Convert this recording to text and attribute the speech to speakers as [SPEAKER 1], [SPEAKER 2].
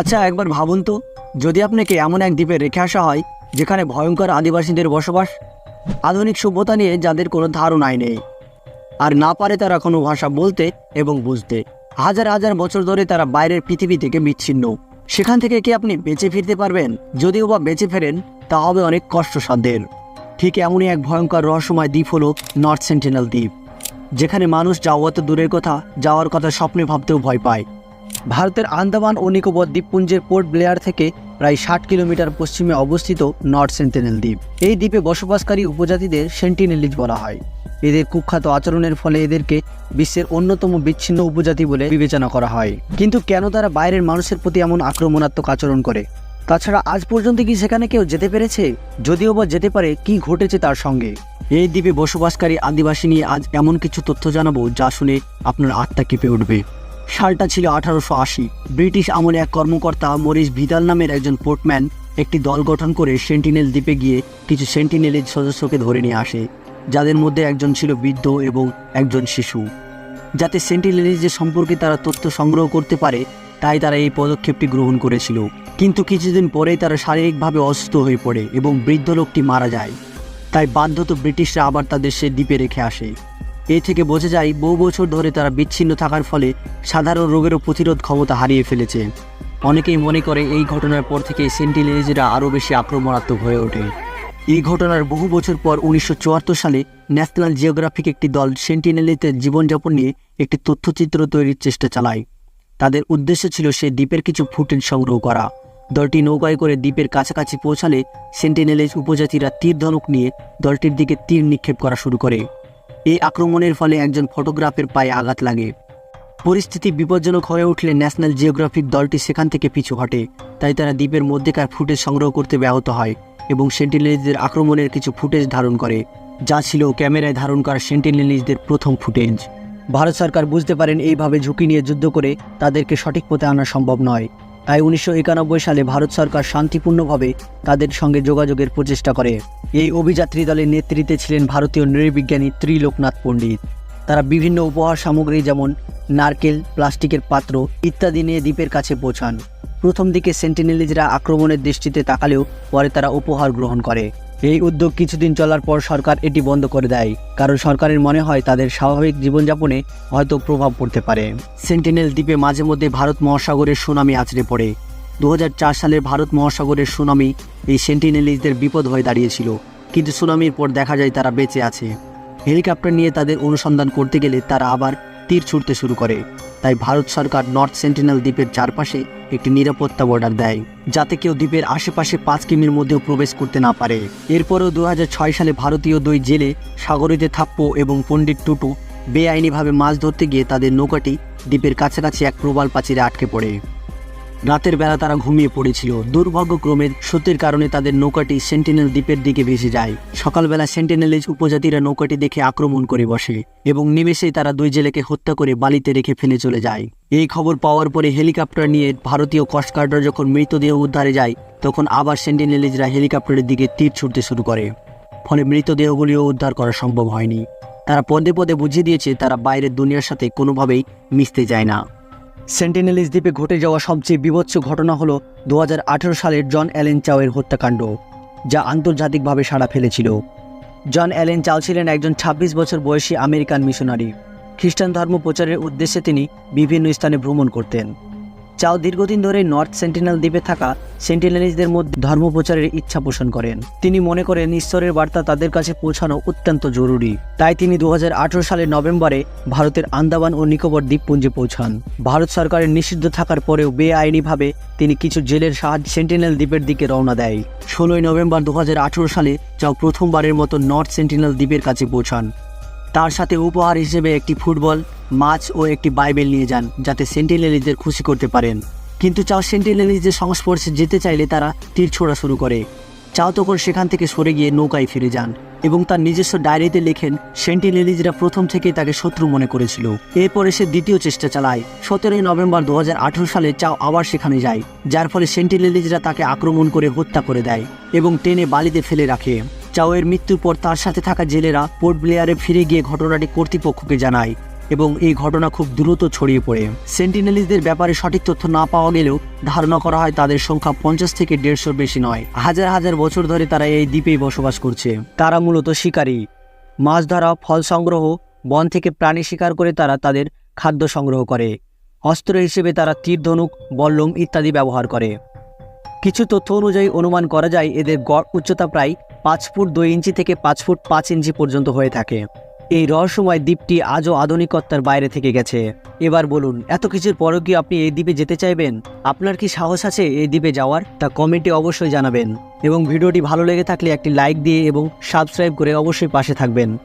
[SPEAKER 1] আচ্ছা একবার ভাবুন তো, যদি আপনাকে এমন এক দ্বীপে রেখে আসা হয়, যেখানে ভয়ঙ্কর আদিবাসীদের বসবাস, আধুনিক সভ্যতা নিয়ে যাদের কোনো ধারণাই নেই, আর না পারে তারা কোনো ভাষা বলতে এবং বুঝতে, হাজার হাজার বছর ধরে তারা বাইরের পৃথিবী থেকে বিচ্ছিন্ন, সেখান থেকে কি আপনি বেঁচে ফিরতে পারবেন? যদিও বা বেঁচে ফেরেন, তা হবে অনেক কষ্টসাধ্যের। ঠিক এমনই এক ভয়ঙ্কর রহস্যময় দ্বীপ হলো নর্থ সেন্টিনাল দ্বীপ, যেখানে মানুষ যাওয়া তো দূরের কথা, যাওয়ার কথা স্বপ্নে ভাবতেও ভয় পায়। ভারতের আন্দামান ও নিকোবর দ্বীপপুঞ্জের পোর্ট ব্লেয়ার থেকে প্রায় ষাট কিলোমিটার পশ্চিমে অবস্থিত নর্থ সেন্টিনেল দ্বীপ। এই দ্বীপে বসবাসকারী উপজাতিদের সেন্টিনেলিজ বলা হয়। এদের কুখ্যাত আচরণের ফলে এদেরকে বিশ্বের অন্যতম বিচ্ছিন্ন উপজাতি বলে বিবেচনা করা হয়। কিন্তু কেন তারা বাইরের মানুষের প্রতি এমন আক্রমণাত্মক আচরণ করে? তাছাড়া আজ পর্যন্ত কি সেখানে কেউ যেতে পেরেছে? যদিও বা যেতে পারে, কি ঘটেছে তার সঙ্গে? এই দ্বীপে বসবাসকারী আদিবাসী নিয়ে আজ এমন কিছু তথ্য জানাব যা শুনে আপনার আত্মা কেঁপে উঠবে। সালটা ছিল আঠারোশো আশি। ব্রিটিশ আমলে এক কর্মকর্তা মরিস ভিদাল নামের একজন পোর্টম্যান একটি দল গঠন করে সেন্টিনেল দ্বীপে গিয়ে কিছু সেন্টিনেলের সদস্যকে ধরে নিয়ে আসে, যাদের মধ্যে একজন ছিল বৃদ্ধ এবং একজন শিশু। যাতে সেন্টিনেলিজের সম্পর্কে তারা তথ্য সংগ্রহ করতে পারে, তাই তারা এই পদক্ষেপটি গ্রহণ করেছিল। কিন্তু কিছুদিন পরেই তারা শারীরিকভাবে অসুস্থ হয়ে পড়ে এবং বৃদ্ধ লোকটি মারা যায়। তাই বাধ্যত ব্রিটিশরা আবার তাদের সে দ্বীপে রেখে আসে। এ থেকে বোঝা যায় বহু বছর ধরে তারা বিচ্ছিন্ন থাকার ফলে সাধারণ রোগেরও প্রতিরোধ ক্ষমতা হারিয়ে ফেলেছে। অনেকেই মনে করে এই ঘটনার পর থেকে সেন্টিনেলিজরা আরও বেশি আক্রমণাত্মক হয়ে ওঠে। এই ঘটনার বহু বছর পর উনিশশো চুয়াত্তর সালে ন্যাশনাল জিওগ্রাফিক একটি দল সেন্টিনেলিতে জীবনযাপন নিয়ে একটি তথ্যচিত্র তৈরির চেষ্টা চালায়। তাদের উদ্দেশ্য ছিল সে দ্বীপের কিছু ফুটেজ সংগ্রহ করা। দলটি নৌকায় করে দ্বীপের কাছাকাছি পৌঁছালে সেন্টিনেলেজ উপজাতিরা তীর ধনুক নিয়ে দলটির দিকে তীর নিক্ষেপ করা শুরু করে। এই আক্রমণের ফলে একজন ফটোগ্রাফের পায়ে আঘাত লাগে। পরিস্থিতি বিপজ্জনক হয়ে উঠলে ন্যাশনাল জিওগ্রাফিক দলটি সেখান থেকে পিছু হটে। তাই তারা দ্বীপের মধ্যেকার ফুটেজ সংগ্রহ করতে ব্যাহত হয় এবং সেন্টিনেলিজদের আক্রমণের কিছু ফুটেজ ধারণ করে, যা ছিল ক্যামেরায় ধারণ করা সেন্টিনেলিজদের প্রথম ফুটেজ। ভারত সরকার বুঝতে পারেন, এইভাবে ঝুঁকি নিয়ে যুদ্ধ করে তাদেরকে সঠিক পথে আনা সম্ভব নয়। তাই উনিশশো একানব্বই সালে ভারত সরকার শান্তিপূর্ণভাবে তাদের সঙ্গে যোগাযোগের প্রচেষ্টা করে। এই অভিযাত্রী দলের নেতৃত্বে ছিলেন ভারতীয় নৃবিজ্ঞানী ত্রিলোকনাথ পণ্ডিত। তারা বিভিন্ন উপহার সামগ্রী যেমন নারকেল, প্লাস্টিকের পাত্র ইত্যাদি নিয়ে দ্বীপের কাছে পৌঁছান। প্রথম দিকে সেন্টিনেলিজরা আক্রমণের দৃষ্টিতে তাকালেও পরে তারা উপহার গ্রহণ করে। এই উদ্যোগ কিছুদিন চলার পর সরকার এটি বন্ধ করে দেয়, কারণ সরকারের মনে হয় তাদের স্বাভাবিক জীবনযাপনে হয়তো প্রভাব পড়তে পারে। সেন্টিনেল দ্বীপে মাঝে মধ্যে ভারত মহাসাগরের সুনামি আছড়ে পড়ে। দু সালের ভারত মহাসাগরের সুনামি এই সেন্টিনেলিজদের বিপদ হয়ে দাঁড়িয়েছিল, কিন্তু সুনামির পর দেখা যায় তারা বেঁচে আছে। হেলিকপ্টার নিয়ে তাদের অনুসন্ধান করতে গেলে তারা আবার তীর ছুটতে শুরু করে। তাই ভারত সরকার নর্থ সেন্টিনেল দ্বীপের চারপাশে একটি নিরাপত্তা বর্ডার দেয়, যাতে কেউ দ্বীপের আশেপাশে পাঁচ কিমির মধ্যেও প্রবেশ করতে না পারে। এরপরেও দু হাজার ছয় সালে ভারতীয় দুই জেলে সাগরীতে থাপ্প এবং পণ্ডিত টুটু বেআইনিভাবে মাছ ধরতে গিয়ে তাদের নৌকাটি দ্বীপের কাছাকাছি এক প্রবাল প্রাচীরে আটকে পড়ে। রাতের বেলা তারা ঘুমিয়ে পড়েছিল। দুর্ভাগ্যক্রমে সত্যের কারণে তাদের নৌকাটি সেন্টিনেল দ্বীপের দিকে ভেসে যায়। সকালবেলা সেন্টিনেলেজ উপজাতিরা নৌকাটি দেখে আক্রমণ করে বসে এবং নিমেষেই তারা দুই জেলেকে হত্যা করে বালিতে রেখে ফেলে চলে যায়। এই খবর পাওয়ার পরে হেলিকপ্টার নিয়ে ভারতীয় কস্টগার্ডরা যখন মৃতদেহ উদ্ধারে যায়, তখন আবার সেন্টিনেলেজরা হেলিকপ্টারের দিকে তীর ছুটতে শুরু করে। ফলে মৃতদেহগুলিও উদ্ধার করা সম্ভব হয়নি। তারা পদে পদে বুঝিয়ে দিয়েছে, তারা বাইরের দুনিয়ার সাথে কোনোভাবেই মিশতে যায় না। সেন্টিনেলিস দ্বীপে ঘটে যাওয়া সবচেয়ে বিভৎস ঘটনা হল দু হাজার আঠেরো সালের জন অ্যালেন চাওয়ের হত্যাকাণ্ড, যা আন্তর্জাতিকভাবে সাড়া ফেলেছিল। জন অ্যালেন চাও ছিলেন একজন ২৬ বছর বয়সী আমেরিকান মিশনারি। খ্রিস্টান ধর্ম প্রচারের উদ্দেশ্যে তিনি বিভিন্ন স্থানে ভ্রমণ করতেন। চাও দীর্ঘদিন ধরে নর্থ সেন্টিনেল দ্বীপে থাকা সেন্টিনেলিজদের মধ্যে ধর্ম প্রচারের ইচ্ছা পোষণ করেন। তিনি মনে করেন ঈশ্বরের বার্তা তাদের কাছে পৌঁছানো অত্যন্ত জরুরি। তাই তিনি দু সালের নভেম্বরে ভারতের আন্দামান ও নিকোবর দ্বীপপুঞ্জে পৌঁছান। ভারত সরকারের নিষিদ্ধ থাকার পরেও বেআইনিভাবে তিনি কিছু জেলের সাহায্যে সেন্টিনেল দ্বীপের দিকে রওনা দেয়। ষোলোই নভেম্বর দু হাজার আঠেরো সালে চাও প্রথমবারের মতো নর্থ সেন্টিনেল দ্বীপের কাছে পৌঁছান। তার সাথে উপহার হিসেবে একটি ফুটবল, মাছ ও একটি বাইবেল নিয়ে যান, যাতে সেন্টিনেলিদের খুশি করতে পারেন। কিন্তু চাও সেন্টিনেলিজের সংস্পর্শে যেতে চাইলে তারা তীর ছোড়া শুরু করে। চাও তখন সেখান থেকে সরে গিয়ে নৌকায় ফিরে যান এবং তার নিজস্ব ডায়েরিতে লেখেন, সেন্টিনেলিজরা প্রথম থেকেই তাকে শত্রু মনে করেছিল। এরপরে সে দ্বিতীয় চেষ্টা চালায়। সতেরোই নভেম্বর দু হাজার আঠেরো সালে চাও আবার সেখানে যায়, যার ফলে সেন্টিনেলিজরা তাকে আক্রমণ করে হত্যা করে দেয় এবং টেনে বালিতে ফেলে রাখে। চাওয়ের মৃত্যুর পর তার সাথে থাকা জেলেরা পোর্ট ব্লেয়ারে ফিরে গিয়ে ঘটনাটি কর্তৃপক্ষকে জানায় এবং এই ঘটনা খুব দ্রুত ছড়িয়ে পড়ে। সেন্টিনেলিসদের ব্যাপারে সঠিক তথ্য না পাওয়া গেলেও ধারণা করা হয় তাদের সংখ্যা পঞ্চাশ থেকে দেড়শোর বেশি নয়। হাজার হাজার বছর ধরে তারা এই দ্বীপেই বসবাস করছে। তারা মূলত শিকারী। মাছ ধরা, ফল সংগ্রহ, বন থেকে প্রাণী শিকার করে তারা তাদের খাদ্য সংগ্রহ করে। অস্ত্র হিসেবে তারা তীর, ধনুক, বল্লম ইত্যাদি ব্যবহার করে। কিছু তথ্য অনুযায়ী অনুমান করা যায়, এদের গড় উচ্চতা প্রায় পাঁচ ফুট দুই ইঞ্চি থেকে পাঁচ ফুট পাঁচ ইঞ্চি পর্যন্ত হয়ে থাকে। এই রহস্যময় দ্বীপটি আজও আধুনিকত্বার বাইরে থেকে গেছে। এবার বলুন, এত কিছুর পরও কি আপনি এই দ্বীপে যেতে চাইবেন? আপনার কি সাহস আছে এই দ্বীপে যাওয়ার? তা কমেন্টে অবশ্যই জানাবেন। এবং ভিডিওটি ভালো লেগে থাকলে একটি লাইক দিয়ে এবং সাবস্ক্রাইব করে অবশ্যই পাশে থাকবেন।